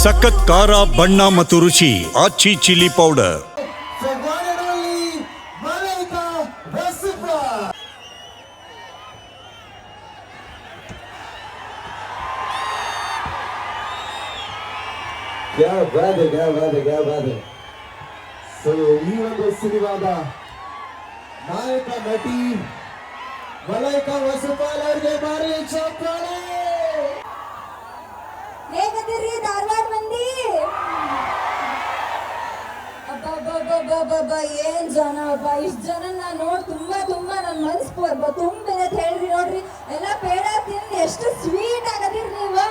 ಸಖತ್ ಖಾರ ಬಣ್ಣ ಮತ್ತು ರುಚಿ ಆಚಿ वसुपाल ಅಬ್ಬಬ್ಬಬ್ಬಬ್ಬಬ್ಬ ಏನ್ ಜನ ಅಬ್ಬ, ಇಷ್ಟ್ ಜನ ನಾನು ನೋಡಿ, ತುಂಬಾ ತುಂಬಾ ನನ್ ಮನ್ಸ್ ಅಬ್ಬ ಅಂತ ಹೇಳ್ರಿ ನೋಡ್ರಿ, ಎಲ್ಲ ಪೇಡ ತಿಂದು ಎಷ್ಟು ಸ್ವೀಟ್ ಆಗದಿರಿ ನೀವು.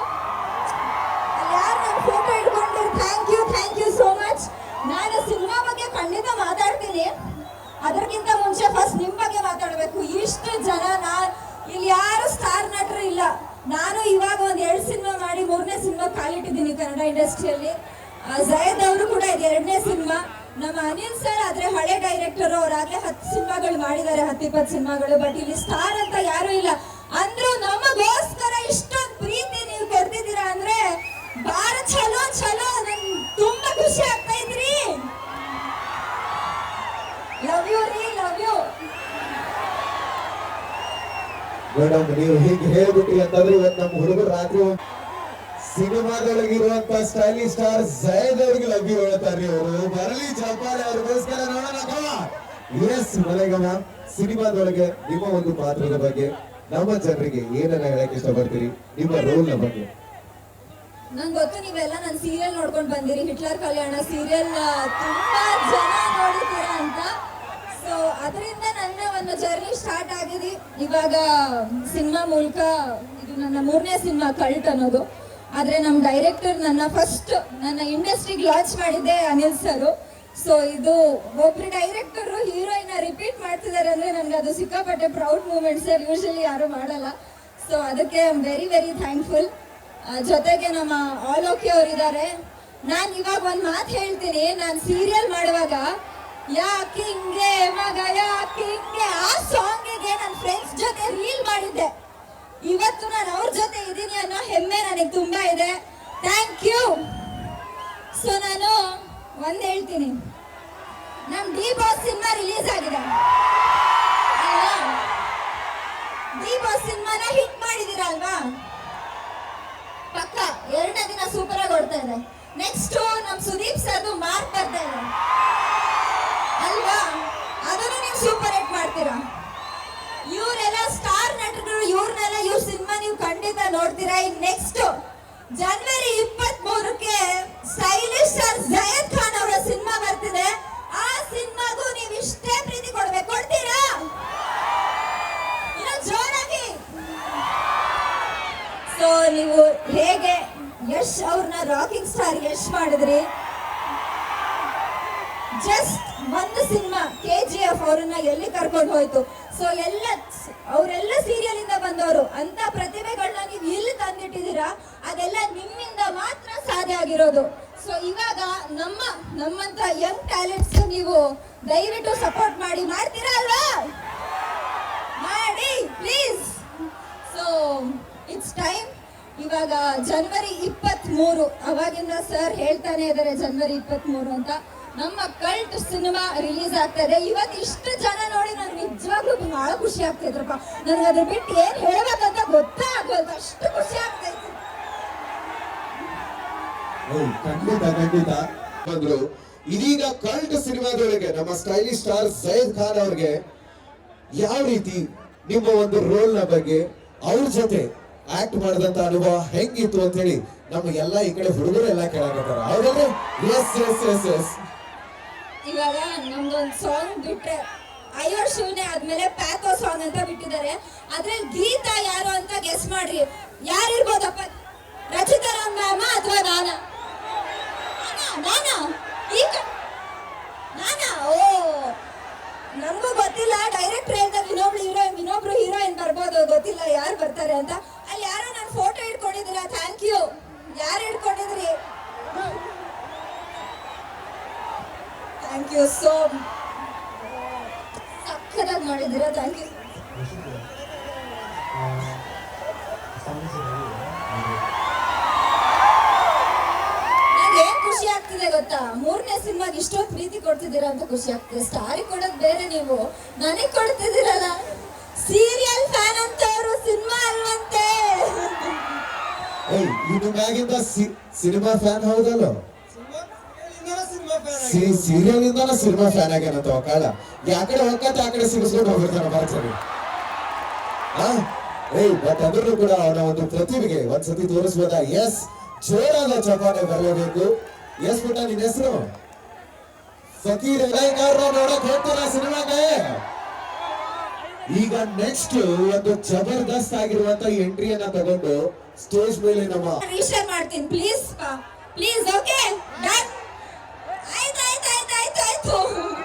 ಯಾರು ನನ್ನ photo ಇಟ್ಕೊಂಡಿರಿ? Thank you thank you so much ನಾನು ಸಿನಿಮಾ ಬಗ್ಗೆ ಖಂಡಿತ ಮಾತಾಡ್ತೀನಿ. ಅದಕ್ಕಿಂತ ಮುಂಚೆ ಫಸ್ಟ್ ನಿಮ್ಮ ಬಗ್ಗೆ ಮಾತಾಡಬೇಕು. ಇಷ್ಟು ಜನ ನಾನು, ಇಲ್ಲಿ ಯಾರು ಸ್ಟಾರ್ ನಟರು ಇಲ್ಲ. ನಾನು ಇವಾಗ ಒಂದು ಎರಡು ಸಿನಿಮಾ ಮಾಡಿ ಮೂರನೇ ಸಿನಿಮಾ ಕಾಲಿಟ್ಟಿದ್ದೀನಿ ಕನ್ನಡ ಇಂಡಸ್ಟ್ರಿಯಲ್ಲಿ ಜಯದ್ ಅವರು ಕೂಡ ಇದೆ, ಎರಡನೇ ಸಿನಿಮಾ. ನಮ್ಮ ಅನಿಲ್ ಸರ್ ಆದ್ರೆ ಹಳೆ ಡೈರೆಕ್ಟರ್ ಅವ್ರಾಗ್ಲೇ ಹತ್ತು ಸಿನಿಮಾಗಳು ಮಾಡಿದ್ದಾರೆ, ಹತ್ತಿಪ್ಪತ್ತು ಸಿನಿಮಾಗಳು. ಬಟ್ ಇಲ್ಲಿ ಸ್ಟಾರ್ ಅಂತ ಯಾರು ಇಲ್ಲ. ಅಂದ್ರೂ ನಮಗೋಸ್ಕರ ಇಷ್ಟೊಂದು ಪ್ರೀತಿ ನೀವು ಕರೆದಿದ್ದೀರಾ ಅಂದ್ರೆ ಬಾರ ಚಲೋ ಚಲೋ ನನ್ ತುಂಬಾ ಖುಷಿ ಆಗ್ತಾ ಇದ್ರಿ. ಲವ್ ಯು ರೀ ಲವ್ ಯು ಮೇಡಮ್ ನೀವು ಹೀಗೆ ಹೇಳ್ಬಿಟ್ರಿ ಅಂತಂದ್ರೆ ಇವತ್ತು ನಮ್ಮ ಹುಡುಗರು ರಾತ್ರಿ ಸಿನಿಮಾದೊಳಗಿರುವಂತ ಸ್ಟೈಲಿಶ್ ಸ್ಟಾರ್ ಜಯದ್ ಅವ್ರಿಗೆ ಲಭ್ಯ ಹೇಳ್ತಾರೆ ಅವರು ಬರಲಿ ಜಪಾಲಿ ಅವ್ರಿಗೋಸ್ಕರ ನೋಡೋಣ ಎಸ್ ಮನೆಗ ಮ್ಯಾಮ್ ಸಿನಿಮಾದೊಳಗೆ ನಿಮ್ಮ ಒಂದು ಪಾತ್ರದ ಬಗ್ಗೆ, ನಮ್ಮ ಜನರಿಗೆ ಏನನ್ನ ಹೇಳಕ್ ಇಷ್ಟಪಡ್ತೀರಿ? ನಿಮ್ಮ ರೋಲ್ನ ಬಗ್ಗೆ. ನಂಗೆ ಗೊತ್ತು, ನೀವೆಲ್ಲ ನನ್ ಸೀರಿಯಲ್ ನೋಡ್ಕೊಂಡು ಬಂದಿರಿ. ಹಿಟ್ಲರ್ ಕಲ್ಯಾಣ ಸೀರಿಯಲ್ ತುಂಬಾ ಜನ ನೋಡಿದ್ದೀರಾ ಅಂತ. ಸೊ ಅದರಿಂದ ನನ್ನ ಒಂದು ಜರ್ನಿ ಸ್ಟಾರ್ಟ್ ಆಗಿದೆ. ಇವಾಗ ಸಿನಿಮಾ ಮೂಲಕ, ಇದು ನನ್ನ ಮೂರನೇ ಸಿನಿಮಾ ಕಲ್ಟ್ ಅನ್ನೋದು. ಆದ್ರೆ ನಮ್ಮ ಡೈರೆಕ್ಟರ್ ನನ್ನ ಫಸ್ಟ್ ನನ್ನ ಇಂಡಸ್ಟ್ರಿಗೆ ಲಾಂಚ್ ಮಾಡಿದ್ದೆ ಅನಿಲ್ ಸರು ಸೊ ಇದು ಒಬ್ರು ಡೈರೆಕ್ಟರ್ ಹೀರೋಯಿನ್ ರಿಪೀಟ್ ಮಾಡ್ತಿದ್ದಾರೆ ಅಂದ್ರೆ ನನ್ಗೆ ಅದು ಸಿಕ್ಕಾಪಟ್ಟೆ ಪ್ರೌಡ್ ಮೂಮೆಂಟ್ ಸರ್ ಯೂಶಲಿ ಯಾರು ಮಾಡಲ್ಲ. ಸೊ ಅದಕ್ಕೆ I am very very thankful ಜೊತೆಗೆ ನಮ್ಮ ಆಲ್ ಓಕೆ ಅವ್ರು ಇದ್ದಾರೆ ನಾನು ಇವಾಗ ಒಂದು ಮಾತು ಹೇಳ್ತೀನಿ. ನಾನು ಸೀರಿಯಲ್ ಮಾಡುವಾಗ ಯಾಕೆ ಹಿಂಗೆ ಇದ್ದೀನಿ ಅನ್ನೋ ಹೆಮ್ಮೆ ನನಗೆ ತುಂಬಾ ಇದೆ. ಥ್ಯಾಂಕ್ ಯು ಸೊ ನಾನು ಒಂದ್ ಹೇಳ್ತೀನಿ. ನಮ್ ಡಿ ಬಾಸ್ ಸಿನಿಮಾ ರಿಲೀಸ್ ಆಗಿದೆ. ಅಲ್ವಾ? ಡಿ ಬಾಸ್ ಸಿನಿಮಾನ ಹಿಟ್ ಮಾಡಿದಿರಲ್ವಾ ಪಕ್ಕ, ಎರಡನೇ ದಿನ ಸೂಪರ್ ಆಗಿ ಓಡ್ತಾ ಇದೆ. ನೆಕ್ಸ್ಟ್ ನಮ್ ಸುದೀಪ್ ಸರ್ದು ಮಾರ್ಕ್ ಬರ್ತಾ ಇದೆ. ಅಲ್ವಾ? ಅದನ್ನು ನೀವು ಸೂಪರ್ ಹಿಟ್ ಮಾಡ್ತೀರಾ? ಇವರೆಲ್ಲ ಸ್ಟಾರ್ ನಟರು ಇವ್ರನ್ನೆಲ್ಲ ಇವ್ರ ಸಿನಿಮಾ ನೀವು ಖಂಡಿತ ನೋಡ್ತೀರಾ? ಇನ್ ನೆಕ್ಸ್ಟ್ ಜನವರಿ ಇಪ್ಪತ್ತ್ ಮೂರಕ್ಕೆ ಸ್ಟೈಲಿಶ್ ಸ್ಟಾರ್ ಜಯದ್ ಖಾನ್ ಅವರ ಸಿನಿಮಾ ಬರ್ತಿದೆ. ಆ ಸಿನಿಮಾಗೂ ನೀವು ಇಷ್ಟೇ ಪ್ರೀತಿ ಕೊಡ್ಬೇಕು. ಕೊಡ್ತೀರಾ? ಜೋರಾಗಿ. ಸೊ ನೀವು ಹೇಗೆ ಯಶ್ ಅವ್ರನ್ನ ರಾಕಿಂಗ್ ಸ್ಟಾರ್ ಯಶ್ ಮಾಡಿದ್ರಿ? ಜಸ್ಟ್ ಒಂದು ಸಿನಿಮಾ ಕೆ ಜಿ ಎಫ್ ಅವ್ರನ್ನ ಎಲ್ಲಿ ಕರ್ಕೊಂಡು ಹೋಯ್ತು? ಸೊ ಎಲ್ಲ ಅವರೆಲ್ಲ ಸೀರಿಯಲ್ ಇಂದ ಬಂದವರು ಅಂತ ಪ್ರತಿಭೆಗಳನ್ನ ನೀವು ಇಲ್ಲಿ ತಂದಿಟ್ಟಿದ್ದೀರಾ? ಅದೆಲ್ಲ ನಿಮ್ಮಿಂದ ಮಾತ್ರ ಸಾಧ್ಯ ಆಗಿರೋದು. ಸೊ ಇವಾಗ ನಮ್ಮ ನಮ್ಮಂತ ಯಂಗ್ ಟ್ಯಾಲೆಂಟ್ಸ್ ನೀವು ದಯವಿಟ್ಟು ಸಪೋರ್ಟ್ ಮಾಡಿ, ಮಾಡ್ತೀರಾ ಅಲ್ವಾ? ಮಾಡಿ ಪ್ಲೀಸ್ ಸೊ ಇಟ್ಸ್ ಟೈಮ್ ಇವಾಗ ಜನವರಿ ಇಪ್ಪತ್ತ್ ಮೂರು ಅವಾಗಿಂದ ಸರ್ ಹೇಳ್ತಾನೆ ಇದ್ದಾರೆ ಜನವರಿ ಇಪ್ಪತ್ತ್ ಮೂರು ಅಂತ. ನಮ್ಮ ಕಲ್ಟ್ ಸಿನಿಮಾ ರಿಲೀಸ್ ಆಗ್ತದೆ ಇವತ್ತು ಇಷ್ಟು ಜನ ನೋಡಿ ನಾನು ನಿಜವಾಗ್ಲೂ ಬಹಳ ಖುಷಿ ಆಗ್ತಿದ್ರಪ್ಪ ನನಗೆ ಅದ್ರ ಬಿಟ್ಟು ಏನ್ ಹೇಳ್ಬೇಕಂತ ಗೊತ್ತೇ ಆಗ್ಬೋದು ಅಷ್ಟು ಖುಷಿ ಆಗ್ತೈತಿ ಖಂಡಿತ ಖಂಡಿತ. ಬಂದ್ರು. ಇದೀಗ ಕಲ್ಟ್ ಸಿನಿಮಾದೊಳಗೆ ನಮ್ಮ ಸ್ಟೈಲಿಶ್ ಸ್ಟಾರ್ ಸೈದ್ ಖಾನ್ ಅವ್ರಿಗೆ ಯಾವ ರೀತಿ ನಿಮ್ಮ ಒಂದು ರೋಲ್ನ ಬಗ್ಗೆ ಅವ್ರ ಜೊತೆ ಆಕ್ಟ್ ಮಾಡಿದಂತ ಅನುಭವ ಹೆಂಗಿತ್ತು ಅಂತ ಹೇಳಿ ನಮ್ಮ ಎಲ್ಲ ಈ ಕಡೆ ಹುಡುಗರು ಎಲ್ಲ ಕೇಳಾಕತ್ತಾರ. ಹೌದಲ್ರಿ? ಎಸ್ ಎಸ್ ಎಸ್ ಎಸ್ ಇವಾಗ ನಮ್ದೊಂದು ಸಾಂಗ್ ಬಿಟ್ರೆ ಅಯ್ಯೋ ಶೂನ್ಯ ಆದ್ಮೇಲೆ ಪ್ಯಾಕೋ ಸಾಂಗ್ ಅಂತ ಬಿಟ್ಟಿದ್ದಾರೆ. ಅದ್ರಲ್ಲಿ ಗೀತಾ ಯಾರು ಅಂತ ಗೆಸ್ ಮಾಡ್ರಿ. ಯಾರಿರ್ಬೋದಪ್ಪ? ರಚಿತಾ ರಾಮ್ ಮ್ಯಾಮ ಅಥವಾ ನಾನ, ನಾನಾ. ಯು ಸೋ ಸಕ್ಕತ್ತಾಗಿ ಮಾಡಿದ್ದೀರಾ? ಥ್ಯಾಂಕ್ ಯು ಏನ್ ಖುಷಿ ಆಗ್ತಿದೆ ಗೊತ್ತಾ? ಮೂರನೇ ಸಿನಿಮಾಗೆ ಇಷ್ಟೋ ಪ್ರೀತಿ ಕೊಡ್ತಿದ್ದೀರಾ ಅಂತ ಖುಷಿ ಆಗ್ತಿದೆ. ಸ್ಟಾರಿ ಕೊಡೋದು ಬೇರೆ ನೀವು. ನನಗೆ ಕೊಡ್ತಿದ್ದೀರಲ್ಲ? ಸೀರಿಯಲ್ ಫ್ಯಾನ್ ಅಂತವರು ಸಿನಿಮಾ ಅಲ್ವಂತೆ. ಏಯ್, ಇದು ಸಿನಿಮಾ ಫ್ಯಾನ್ ಹೌದಲ್ಲ? ಸೀರಿಯಲ್ ಇಂದಾನ ಸಿನಿಮಾ ಫ್ಯಾನ್ ಆಗ್ಯಾನಂತ ಕಾಳ ಯಾಕಡೆ ಹೊಕ್ಕತ್ತೆ ಆ ಕಡೆ ಸಿಗಿಸ್ಕೊಂಡು ಹೋಗ್ಬಿಡ್ತಾನ ಹಾ ಏಯ್ ಬಟ್ ಅದ್ರೂ ಕೂಡ ಅವನ ಒಂದು ಪ್ರತಿಭೆಗೆ ಒಂದ್ಸತಿ ತೋರಿಸ್ಬೋದ? ಎಸ್ ಜೋರಾದ ಚಪಾಟೆ ಬರಲೇಬೇಕು. ಎಸ್ ಪುಟ್ಟ ನಿನ್ನ ಹೆಸರು? ಫಕೀರ್ ನೋಡಕ್ ಹೋಗ್ತಾರ ಸಿನಿಮಾಗೆ ಈಗ ನೆಕ್ಸ್ಟ್ ಒಂದು ಜಬರ್ದಸ್ತ್ ಆಗಿರುವಂತ ಎಂಟ್ರಿಯನ್ನ ತಗೊಂಡು ಸ್ಟೇಜ್ ಮೇಲೆ ನಮ್ಮ ಮಾಡ್ತೀನಿ ಪ್ಲೀಸ್ ಪ್ಲೀಸ್ ಓಕೆ ಡನ್